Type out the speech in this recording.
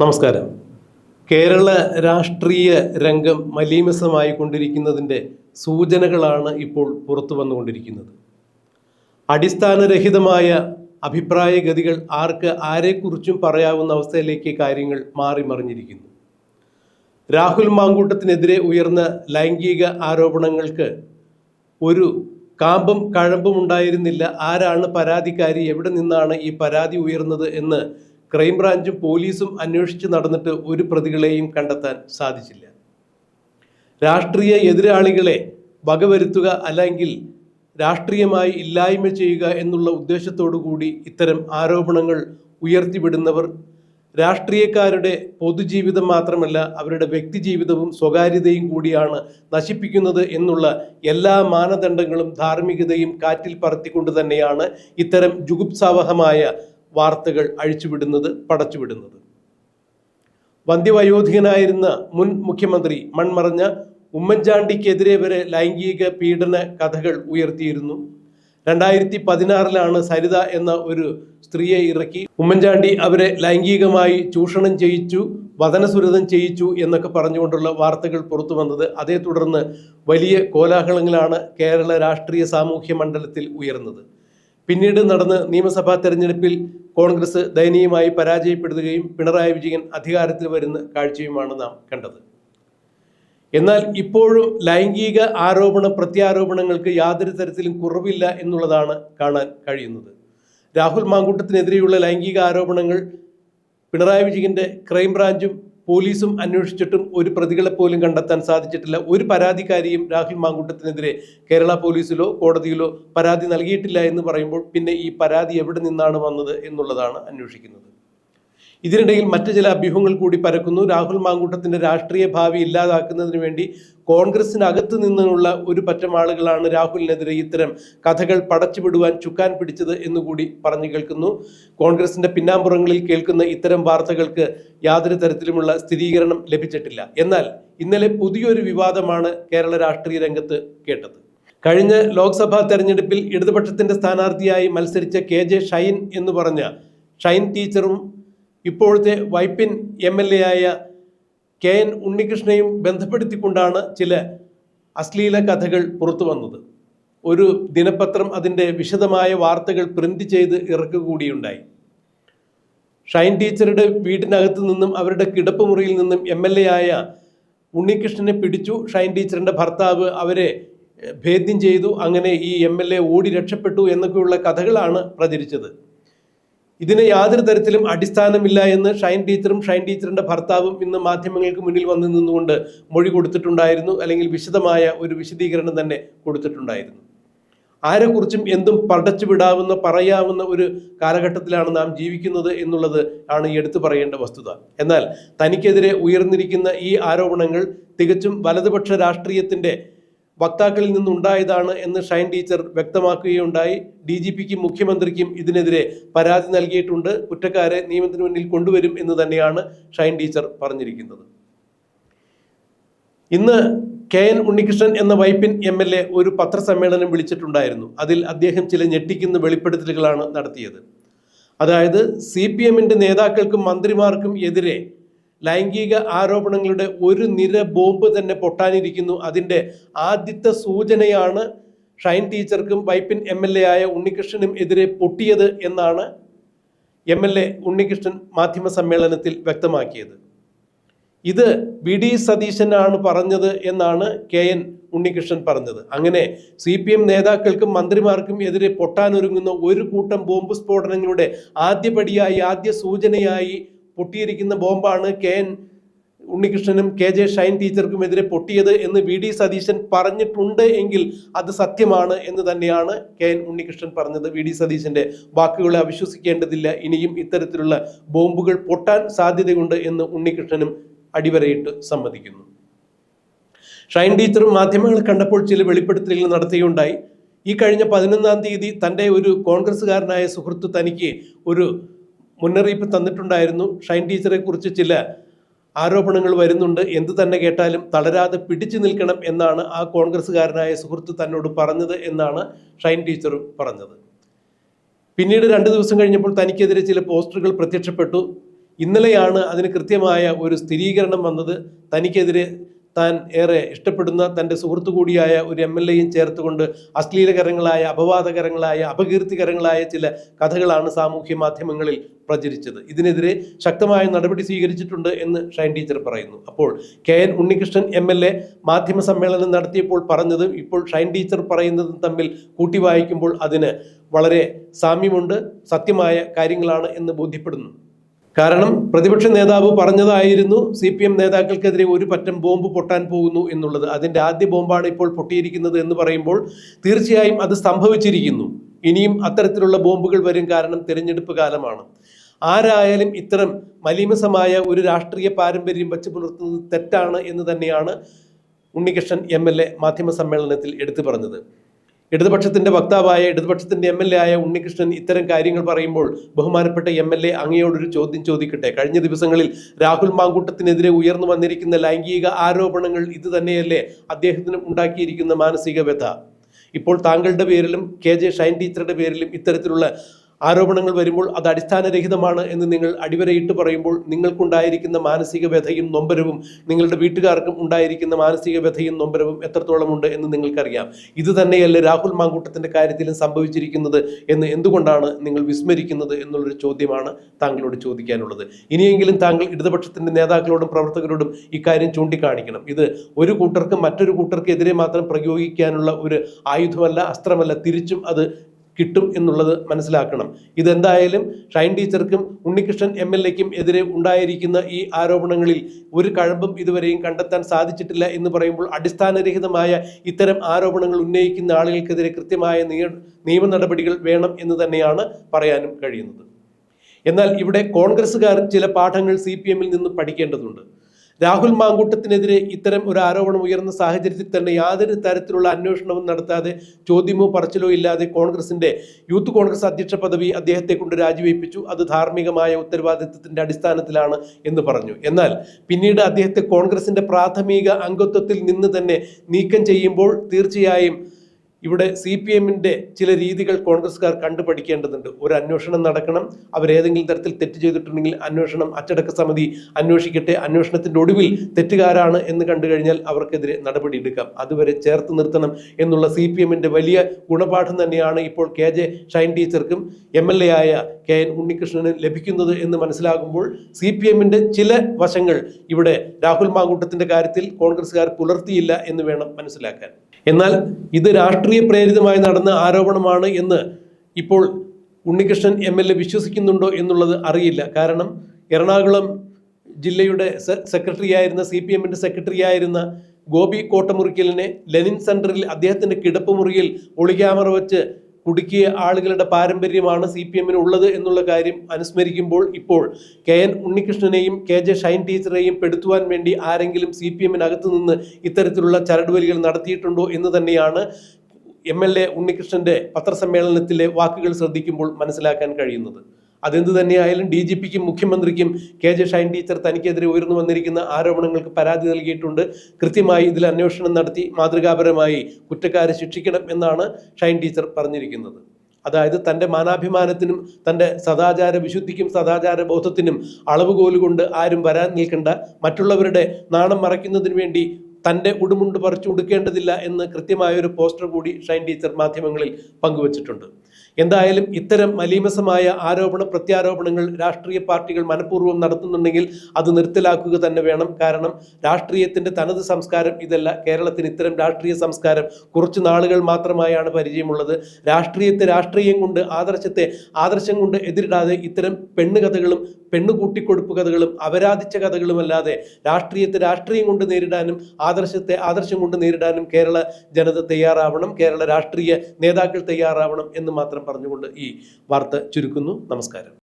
നമസ്കാരം. കേരള രാഷ്ട്രീയ രംഗം മലീമസമായി കൊണ്ടിരിക്കുന്നതിന്റെ സൂചനകളാണ് ഇപ്പോൾ പുറത്തു വന്നുകൊണ്ടിരിക്കുന്നത്. അടിസ്ഥാനരഹിതമായ അഭിപ്രായഗതികൾ ആർക്ക് ആരെക്കുറിച്ചും പറയാവുന്ന അവസ്ഥയിലേക്ക് കാര്യങ്ങൾ മാറി മറിഞ്ഞിരിക്കുന്നു. രാഹുൽ മാങ്കൂട്ടത്തിനെതിരെ ഉയർന്ന ലൈംഗിക ആരോപണങ്ങൾക്ക് ഒരു കാമ്പും കഴമ്പും ഉണ്ടായിരുന്നില്ല. ആരാണ് പരാതിക്കാരി? എവിടെ നിന്നാണ് ഈ പരാതി ഉയർന്നത് എന്ന് ക്രൈംബ്രാഞ്ചും പോലീസും അന്വേഷിച്ച് നടന്നിട്ട് ഒരു പ്രതികളെയും കണ്ടെത്താൻ സാധിച്ചില്ല. രാഷ്ട്രീയ എതിരാളികളെ വകവരുത്തുക അല്ലെങ്കിൽ രാഷ്ട്രീയമായി ഇല്ലായ്മ ചെയ്യുക എന്നുള്ള ഉദ്ദേശത്തോടു കൂടി ഇത്തരം ആരോപണങ്ങൾ ഉയർത്തിവിടുന്നവർ രാഷ്ട്രീയക്കാരുടെ പൊതുജീവിതം മാത്രമല്ല അവരുടെ വ്യക്തിജീവിതവും സ്വകാര്യതയും കൂടിയാണ് നശിപ്പിക്കുന്നത് എന്നുള്ള എല്ലാ മാനദണ്ഡങ്ങളും ധാർമ്മികതയും കാറ്റിൽ പറത്തിക്കൊണ്ട് തന്നെയാണ് ഇത്തരം ജുഗുപ്സാവഹമായ വാർത്തകൾ അഴിച്ചുവിടുന്നത് പടച്ചുവിടുന്നത്. വന്ധ്യവയോധികനായിരുന്ന മുൻ മുഖ്യമന്ത്രി മൺമറഞ്ഞ ഉമ്മൻചാണ്ടിക്കെതിരെ വരെ ലൈംഗിക പീഡന കഥകൾ ഉയർത്തിയിരുന്നു. രണ്ടായിരത്തി പതിനാറിലാണ് സരിത എന്ന ഒരു സ്ത്രീയെ ഇറക്കി. ഉമ്മൻചാണ്ടി അവരെ ലൈംഗികമായി ചൂഷണം ചെയ്യിച്ചു വതനസുരതം ചെയ്യിച്ചു എന്നൊക്കെ പറഞ്ഞുകൊണ്ടുള്ള വാർത്തകൾ പുറത്തു വന്നത് അതേ തുടർന്ന് വലിയ കോലാഹലങ്ങളാണ് കേരള രാഷ്ട്രീയ സാമൂഹ്യ മണ്ഡലത്തിൽ ഉയർന്നത്. പിന്നീട് നടന്ന് നിയമസഭാ തെരഞ്ഞെടുപ്പിൽ കോൺഗ്രസ് ദയനീയമായി പരാജയപ്പെടുത്തുകയും പിണറായി വിജയൻ അധികാരത്തിൽ വരുന്ന കാഴ്ചയുമാണ് നാം കണ്ടത്. എന്നാൽ ഇപ്പോഴും ലൈംഗിക ആരോപണ പ്രത്യാരോപണങ്ങൾക്ക് യാതൊരു തരത്തിലും കുറവില്ല എന്നുള്ളതാണ് കാണാൻ കഴിയുന്നത്. രാഹുൽ മാങ്കൂട്ടത്തിനെതിരെയുള്ള ലൈംഗിക ആരോപണങ്ങൾ പിണറായി വിജയന്റെ ക്രൈംബ്രാഞ്ചും പോലീസും അന്വേഷിച്ചിട്ടും ഒരു പ്രതികളെ പോലും കണ്ടെത്താൻ സാധിച്ചിട്ടില്ല. ഒരു പരാതിക്കാരിയും രാഹുൽ മാങ്കൂട്ടത്തിനെതിരെ കേരള പോലീസിലോ കോടതിയിലോ പരാതി നൽകിയിട്ടില്ല എന്ന് പറയുമ്പോൾ പിന്നെ ഈ പരാതി എവിടെ നിന്നാണ് വന്നത് എന്നുള്ളതാണ് അന്വേഷിക്കുന്നത്. ഇതിനിടയിൽ മറ്റു ചില അഭ്യൂഹങ്ങൾ കൂടി പരക്കുന്നു. രാഹുൽ മാങ്കൂട്ടത്തിന്റെ രാഷ്ട്രീയ ഭാവി ഇല്ലാതാക്കുന്നതിന് വേണ്ടി കോൺഗ്രസിനകത്ത് നിന്നുള്ള ഒരു പറ്റം ആളുകളാണ് രാഹുലിനെതിരെ ഇത്തരം കഥകൾ പടച്ചുവിടുവാൻ ചുക്കാൻ പിടിച്ചത് എന്നുകൂടി പറഞ്ഞു കേൾക്കുന്നു. കോൺഗ്രസിന്റെ പിന്നാമ്പുറങ്ങളിൽ കേൾക്കുന്ന ഇത്തരം വാർത്തകൾക്ക് യാതൊരു തരത്തിലുമുള്ള സ്ഥിരീകരണം ലഭിച്ചിട്ടില്ല. എന്നാൽ ഇന്നലെ പുതിയൊരു വിവാദമാണ് കേരള രാഷ്ട്രീയ രംഗത്ത് കേട്ടത്. കഴിഞ്ഞ ലോക്സഭാ തെരഞ്ഞെടുപ്പിൽ ഇടതുപക്ഷത്തിന്റെ സ്ഥാനാർത്ഥിയായി മത്സരിച്ച കെ ജെ ഷൈൻ എന്ന് പറഞ്ഞ ഷൈൻ ടീച്ചറും ഇപ്പോഴത്തെ വൈപ്പിൻ എം എൽ എ ആയ കെ എൻ ഉണ്ണികൃഷ്ണയും ബന്ധപ്പെടുത്തിക്കൊണ്ടാണ് ചില അശ്ലീല കഥകൾ പുറത്തു വന്നത്. ഒരു ദിനപത്രം അതിന്റെ വിശദമായ വാർത്തകൾ പ്രിന്റ് ചെയ്ത് ഇറക്കുകൂടിയുണ്ടായി ഷൈൻ ടീച്ചറുടെ വീടിനകത്ത് നിന്നും അവരുടെ കിടപ്പുമുറിയിൽ നിന്നും എം എൽ എ ആയ ഉണ്ണികൃഷ്ണനെ പിടിച്ചു. ഷൈൻ ടീച്ചറിന്റെ ഭർത്താവ് അവരെ ഭേദ്യം ചെയ്തു. അങ്ങനെ ഈ എം എൽ എ ഓടി രക്ഷപ്പെട്ടു എന്നൊക്കെയുള്ള കഥകളാണ് പ്രചരിച്ചത്. ഇതിന് യാതൊരു തരത്തിലും അടിസ്ഥാനമില്ല എന്ന് ഷൈൻ ടീച്ചറും ഷൈൻ ടീച്ചറിന്റെ ഭർത്താവും ഇന്ന് മാധ്യമങ്ങൾക്ക് മുന്നിൽ വന്ന് നിന്നുകൊണ്ട് മൊഴി കൊടുത്തിട്ടുണ്ടായിരുന്നു അല്ലെങ്കിൽ വിശദമായ ഒരു വിശദീകരണം തന്നെ കൊടുത്തിട്ടുണ്ടായിരുന്നു. ആരെക്കുറിച്ചും എന്തും പടച്ചു വിടാവുന്ന പറയാവുന്ന ഒരു കാലഘട്ടത്തിലാണ് നാം ജീവിക്കുന്നത് എന്നുള്ളത് ആണ് എടുത്തു പറയേണ്ട വസ്തുത. എന്നാൽ തനിക്കെതിരെ ഉയർന്നിരിക്കുന്ന ഈ ആരോപണങ്ങൾ തികച്ചും വലതുപക്ഷ രാഷ്ട്രീയത്തിന്റെ വക്താക്കളിൽ നിന്നുണ്ടായതാണ് എന്ന് ഷൈൻ ടീച്ചർ വ്യക്തമാക്കുകയുണ്ടായി. ഡി ജി പിക്കും മുഖ്യമന്ത്രിക്കും ഇതിനെതിരെ പരാതി നൽകിയിട്ടുണ്ട്. കുറ്റക്കാരെ നിയമത്തിന് മുന്നിൽ കൊണ്ടുവരും എന്ന് തന്നെയാണ് ഷൈൻ ടീച്ചർ പറഞ്ഞിരിക്കുന്നത്. ഇന്ന് കെ എൻ ഉണ്ണികൃഷ്ണൻ എന്ന വൈപ്പിൻ എം എൽ എ ഒരു പത്രസമ്മേളനം വിളിച്ചിട്ടുണ്ടായിരുന്നു. അതിൽ അദ്ദേഹം ചില ഞെട്ടിക്കുന്ന വെളിപ്പെടുത്തലുകളാണ് നടത്തിയത്. അതായത് സി പി എമ്മിന്റെ നേതാക്കൾക്കും മന്ത്രിമാർക്കും എതിരെ ലൈംഗിക ആരോപണങ്ങളുടെ ഒരു നിര ബോംബ് തന്നെ പൊട്ടാനിരിക്കുന്നു. അതിന്റെ ആദ്യത്തെ സൂചനയാണ് ഷൈൻ ടീച്ചർക്കും വൈപ്പിൻ എം എൽ എ ആയ ഉണ്ണികൃഷ്ണനും എതിരെ പൊട്ടിയത് എന്നാണ് എം എൽ എ ഉണ്ണികൃഷ്ണൻ മാധ്യമ സമ്മേളനത്തിൽ വ്യക്തമാക്കിയത്. ഇത് വി ഡി സതീശനാണ് പറഞ്ഞത് എന്നാണ് കെ എൻ ഉണ്ണികൃഷ്ണൻ പറഞ്ഞത്. അങ്ങനെ സി പി എം നേതാക്കൾക്കും മന്ത്രിമാർക്കും എതിരെ പൊട്ടാനൊരുങ്ങുന്ന ഒരു കൂട്ടം ബോംബ് സ്ഫോടനങ്ങളുടെ ആദ്യപടിയായി ആദ്യ സൂചനയായി പൊട്ടിയിരിക്കുന്ന ബോംബാണ് കെ എൻ ഉണ്ണികൃഷ്ണനും കെ ജെ ഷൈൻ ടീച്ചർക്കും എതിരെ പൊട്ടിയത് എന്ന് വി ഡി സതീശൻ പറഞ്ഞിട്ടുണ്ട് എങ്കിൽ അത് സത്യമാണ് എന്ന് തന്നെയാണ് കെ എൻ ഉണ്ണികൃഷ്ണൻ പറഞ്ഞത്. വി ഡി സതീശന്റെ വാക്കുകളെ അവിശ്വസിക്കേണ്ടതില്ല. ഇനിയും ഇത്തരത്തിലുള്ള ബോംബുകൾ പൊട്ടാൻ സാധ്യതയുണ്ട് എന്ന് ഉണ്ണികൃഷ്ണനും അടിവരയിട്ട് സമ്മതിക്കുന്നു. ഷൈൻ ടീച്ചറും മാധ്യമങ്ങൾ കണ്ടപ്പോൾ ചില വെളിപ്പെടുത്തലുകൾ നടത്തുകയുണ്ടായി ഈ കഴിഞ്ഞ പതിനൊന്നാം തീയതി തന്റെ ഒരു കോൺഗ്രസ്സുകാരനായ സുഹൃത്ത് തനിക്ക് ഒരു മുന്നറിയിപ്പ് തന്നിട്ടുണ്ടായിരുന്നു. ഷൈൻ ടീച്ചറെ കുറിച്ച് ചില ആരോപണങ്ങൾ വരുന്നുണ്ട്. എന്ത് തന്നെ കേട്ടാലും തളരാതെ പിടിച്ചു നിൽക്കണം എന്നാണ് ആ കോൺഗ്രസ്സുകാരനായ സുഹൃത്ത് തന്നോട് പറഞ്ഞത് എന്നാണ് ഷൈൻ ടീച്ചർ പറഞ്ഞത്. പിന്നീട് രണ്ട് ദിവസം കഴിഞ്ഞപ്പോൾ തനിക്കെതിരെ ചില പോസ്റ്ററുകൾ പ്രത്യക്ഷപ്പെട്ടു. ഇന്നലെയാണ് അതിന് കൃത്യമായ ഒരു സ്ഥിരീകരണം വന്നത്. തനിക്കെതിരെ താൻ ഏറെ ഇഷ്ടപ്പെടുന്ന തന്റെ സുഹൃത്തു കൂടിയായ ഒരു എം എൽ എയും ചേർത്തുകൊണ്ട് അശ്ലീലകരങ്ങളായ അപവാദകരങ്ങളായ അപകീർത്തികരങ്ങളായ ചില കഥകളാണ് സാമൂഹ്യ മാധ്യമങ്ങളിൽ പ്രചരിച്ചത്. ഇതിനെതിരെ ശക്തമായ നടപടി സ്വീകരിച്ചിട്ടുണ്ട് എന്ന് ഷൈൻ ടീച്ചർ പറയുന്നു. അപ്പോൾ K N Unnikrishnan M L A മാധ്യമ സമ്മേളനം നടത്തിയപ്പോൾ പറഞ്ഞതും ഇപ്പോൾ ഷൈൻ ടീച്ചർ പറയുന്നതും തമ്മിൽ കൂട്ടി വായിക്കുമ്പോൾ അതിന് വളരെ സാമ്യമുണ്ട് സത്യമായ കാര്യങ്ങളാണ് എന്ന് ബോധ്യപ്പെടുന്നു. കാരണം പ്രതിപക്ഷ നേതാവ് പറഞ്ഞതായിരുന്നു സി പി എം നേതാക്കൾക്കെതിരെ ഒരു പറ്റം ബോംബ് പൊട്ടാൻ പോകുന്നു എന്നുള്ളത്. അതിന്റെ ആദ്യ ബോംബാണ് ഇപ്പോൾ പൊട്ടിയിരിക്കുന്നത് എന്ന് പറയുമ്പോൾ തീർച്ചയായും അത് സംഭവിച്ചിരിക്കുന്നു. ഇനിയും അത്തരത്തിലുള്ള ബോംബുകൾ വരും കാരണം തിരഞ്ഞെടുപ്പ് കാലമാണ്. ആരായാലും ഇത്തരം മലീമസമായ ഒരു രാഷ്ട്രീയ പാരമ്പര്യം വച്ചു പുലർത്തുന്നത് തെറ്റാണ് എന്ന് തന്നെയാണ് ഉണ്ണികൃഷ്ണൻ എം എൽ എ മാധ്യമ സമ്മേളനത്തിൽ എടുത്തു പറഞ്ഞത്. ഇടതുപക്ഷത്തിന്റെ വക്താവായ ഇടതുപക്ഷത്തിന്റെ എം എൽ എ ആയ ഉണ്ണികൃഷ്ണൻ ഇത്തരം കാര്യങ്ങൾ പറയുമ്പോൾ ബഹുമാനപ്പെട്ട എം എൽ എ അങ്ങയോടൊരു ചോദ്യം ചോദിക്കട്ടെ. കഴിഞ്ഞ ദിവസങ്ങളിൽ രാഹുൽ മാങ്കൂട്ടത്തിനെതിരെ ഉയർന്നു വന്നിരിക്കുന്ന ലൈംഗിക ആരോപണങ്ങൾ ഇത് തന്നെയല്ലേ അദ്ദേഹത്തിന് ഉണ്ടാക്കിയിരിക്കുന്ന മാനസിക വ്യഥ ഇപ്പോൾ താങ്കളുടെ പേരിലും കെ ജെ ഷൈൻ ടീച്ചറുടെ പേരിലും ഇത്തരത്തിലുള്ള ആരോപണങ്ങൾ വരുമ്പോൾ അത് അടിസ്ഥാനരഹിതമാണ് എന്ന് നിങ്ങൾ അടിവരയിട്ട് പറയുമ്പോൾ നിങ്ങൾക്കുണ്ടായിരിക്കുന്ന മാനസിക വ്യഥയും നൊമ്പരവും നിങ്ങളുടെ വീട്ടുകാർക്കും ഉണ്ടായിരിക്കുന്ന മാനസിക വ്യഥയും നൊമ്പരവും എത്രത്തോളം ഉണ്ട് എന്ന് നിങ്ങൾക്കറിയാം. ഇത് തന്നെയല്ലേ രാഹുൽ മാങ്കൂട്ടത്തിന്റെ കാര്യത്തിലും സംഭവിച്ചിരിക്കുന്നത് എന്ന് എന്തുകൊണ്ടാണ് നിങ്ങൾ വിസ്മരിക്കുന്നത് എന്നുള്ളൊരു ചോദ്യമാണ് താങ്കളോട് ചോദിക്കാനുള്ളത്. ഇനിയെങ്കിലും താങ്കൾ ഇടതുപക്ഷത്തിന്റെ നേതാക്കളോടും പ്രവർത്തകരോടും ഇക്കാര്യം ചൂണ്ടിക്കാണിക്കണം. ഇത് ഒരു കൂട്ടർക്ക് മറ്റൊരു കൂട്ടർക്ക് എതിരെ മാത്രം പ്രയോഗിക്കാനുള്ള ഒരു ആയുധമല്ല അസ്ത്രമല്ല തിരിച്ചും അത് കിട്ടും എന്നുള്ളത് മനസ്സിലാക്കണം. ഇതെന്തായാലും ഷൈൻ ടീച്ചർക്കും ഉണ്ണികൃഷ്ണൻ എം എൽ എക്കും എതിരെ ഉണ്ടായിരിക്കുന്ന ഈ ആരോപണങ്ങളിൽ ഒരു കഴമ്പും ഇതുവരെയും കണ്ടെത്താൻ സാധിച്ചിട്ടില്ല എന്ന് പറയുമ്പോൾ അടിസ്ഥാനരഹിതമായ ഇത്തരം ആരോപണങ്ങൾ ഉന്നയിക്കുന്ന ആളുകൾക്കെതിരെ കൃത്യമായ നിയ- നിയമ നടപടികൾ വേണം എന്ന് തന്നെയാണ് പറയാനും കഴിയുന്നത്. എന്നാൽ ഇവിടെ കോൺഗ്രസ്സുകാർ ചില പാഠങ്ങൾ സി പി എമ്മിൽ നിന്ന് പഠിക്കേണ്ടതുണ്ട്. രാഹുൽ മാങ്കൂട്ടത്തിനെതിരെ ഇത്തരം ഒരു ആരോപണം ഉയർന്ന സാഹചര്യത്തിൽ തന്നെ യാതൊരു തരത്തിലുള്ള അന്വേഷണവും നടത്താതെ ചോദ്യമോ പറച്ചിലോ ഇല്ലാതെ കോൺഗ്രസിന്റെ യൂത്ത് കോൺഗ്രസ് അധ്യക്ഷ പദവി അദ്ദേഹത്തെ കൊണ്ട് രാജിവെപ്പിച്ചു. അത് ധാർമ്മികമായ ഉത്തരവാദിത്വത്തിന്റെ അടിസ്ഥാനത്തിലാണ് എന്ന് പറഞ്ഞു. എന്നാൽ പിന്നീട് അദ്ദേഹത്തെ കോൺഗ്രസിന്റെ പ്രാഥമിക അംഗത്വത്തിൽ നിന്ന് തന്നെ നീക്കം ചെയ്യുമ്പോൾ തീർച്ചയായും ഇവിടെ സി പി എമ്മിന്റെ ചില രീതികൾ കോൺഗ്രസ്സുകാർ കണ്ടുപഠിക്കേണ്ടതുണ്ട്. ഒരു അന്വേഷണം നടക്കണം. അവരേതെങ്കിലും തരത്തിൽ തെറ്റ് ചെയ്തിട്ടുണ്ടെങ്കിൽ അന്വേഷണം അച്ചടക്ക സമിതി അന്വേഷിക്കട്ടെ. അന്വേഷണത്തിന്റെ ഒടുവിൽ തെറ്റുകാരാണ് എന്ന് കണ്ടു കഴിഞ്ഞാൽ അവർക്കെതിരെ നടപടി എടുക്കാം. അതുവരെ ചേർത്ത് നിർത്തണം എന്നുള്ള സി പി എമ്മിന്റെ വലിയ ഗുണപാഠം തന്നെയാണ് ഇപ്പോൾ കെ ജെ ഷൈൻ ടീച്ചർക്കും എം എൽ എ ആയ കെ എൻ ഉണ്ണികൃഷ്ണന് ലഭിക്കുന്നത് എന്ന് മനസ്സിലാകുമ്പോൾ സി പി എമ്മിന്റെ ചില വശങ്ങൾ ഇവിടെ രാഹുൽ മാങ്കൂട്ടത്തിന്റെ കാര്യത്തിൽ കോൺഗ്രസ്സുകാർ പുലർത്തിയില്ല എന്ന് വേണം മനസ്സിലാക്കാൻ. എന്നാൽ ഇത് രാഷ്ട്രീയ പ്രേരിതമായി നടന്ന ആരോപണമാണ് എന്ന് ഇപ്പോൾ ഉണ്ണികൃഷ്ണൻ എം എൽ എ വിശ്വസിക്കുന്നുണ്ടോ എന്നുള്ളത് അറിയില്ല. കാരണം എറണാകുളം ജില്ലയുടെ സെക്രട്ടറി ആയിരുന്ന സി പി എമ്മിന്റെ സെക്രട്ടറി ആയിരുന്ന ഗോപി കോട്ടമുറിക്കലിനെ ലെനിൻ സെന്ററിൽ അദ്ദേഹത്തിന്റെ കിടപ്പ് മുറിയിൽ ഒളിക്യാമറ വെച്ച് കുടുക്കിയ ആളുകളുടെ പാരമ്പര്യമാണ് സി പി എമ്മിന് ഉള്ളത് എന്നുള്ള കാര്യം അനുസ്മരിക്കുമ്പോൾ ഇപ്പോൾ കെ എൻ ഉണ്ണികൃഷ്ണനെയും കെ ജെ ഷൈൻ ടീച്ചറെയും പെടുത്തുവാൻ വേണ്ടി ആരെങ്കിലും സി പി എമ്മിനകത്ത് നിന്ന് ഇത്തരത്തിലുള്ള ചരടുവലികൾ നടത്തിയിട്ടുണ്ടോ എന്ന് തന്നെയാണ് എം എൽ എ ഉണ്ണികൃഷ്ണന്റെ പത്രസമ്മേളനത്തിലെ വാക്കുകൾ ശ്രദ്ധിക്കുമ്പോൾ മനസ്സിലാക്കാൻ കഴിയുന്നത്. അതെന്ത് തന്നെയായാലും ഡി ജി പിക്കും മുഖ്യമന്ത്രിക്കും കെ ജെ ഷൈൻ ടീച്ചർ തനിക്കെതിരെ ഉയർന്നു വന്നിരിക്കുന്ന ആരോപണങ്ങൾക്ക് പരാതി നൽകിയിട്ടുണ്ട്. കൃത്യമായി ഇതിൽ അന്വേഷണം നടത്തി മാതൃകാപരമായി കുറ്റക്കാരെ ശിക്ഷിക്കണം എന്നാണ് ഷൈൻ ടീച്ചർ പറഞ്ഞിരിക്കുന്നത്. അതായത് തന്റെ മാനാഭിമാനത്തിനും തന്റെ സദാചാര വിശുദ്ധിക്കും സദാചാര ബോധത്തിനും അളവുകോലുകൊണ്ട് ആരും വരാൻ നിൽക്കേണ്ട. മറ്റുള്ളവരുടെ നാണം മറയ്ക്കുന്നതിന് വേണ്ടി തന്റെ ഉടുമുണ്ട് പറിച്ചു ഉടുക്കേണ്ടതില്ല എന്ന് കൃത്യമായൊരു പോസ്റ്റർ കൂടി ഷൈൻ ടീച്ചർ മാധ്യമങ്ങളിൽ പങ്കുവച്ചിട്ടുണ്ട്. എന്തായാലും ഇത്തരം മലീമസമായ ആരോപണ പ്രത്യാരോപണങ്ങൾ രാഷ്ട്രീയ പാർട്ടികൾ മനഃപൂർവം നടത്തുന്നുണ്ടെങ്കിൽ അത് നിർത്തലാക്കുക തന്നെ വേണം. കാരണം രാഷ്ട്രീയത്തിന്റെ തനത് സംസ്കാരം ഇതല്ല. കേരളത്തിന് ഇത്തരം രാഷ്ട്രീയ സംസ്കാരം കുറച്ച് നാളുകൾ മാത്രമായാണ് പരിചയമുള്ളത്. രാഷ്ട്രീയത്തെ രാഷ്ട്രീയം കൊണ്ട് ആദർശത്തെ ആദർശം കൊണ്ട് എതിരിടാതെ ഇത്തരം പെണ്ണുകഥകളും പെണ്ണു കൂട്ടിക്കൊടുപ്പ് കഥകളും അപരാധിച്ച കഥകളുമല്ലാതെ രാഷ്ട്രീയത്തെ രാഷ്ട്രീയം കൊണ്ട് നേരിടാനും ആദർശത്തെ ആദർശം കൊണ്ട് നേരിടാനും കേരള ജനത തയ്യാറാവണം കേരള രാഷ്ട്രീയ നേതാക്കൾ തയ്യാറാവണം എന്ന് മാത്രം പറഞ്ഞുകൊണ്ട് ഈ വാർത്ത ചുരുക്കുന്നു. നമസ്കാരം.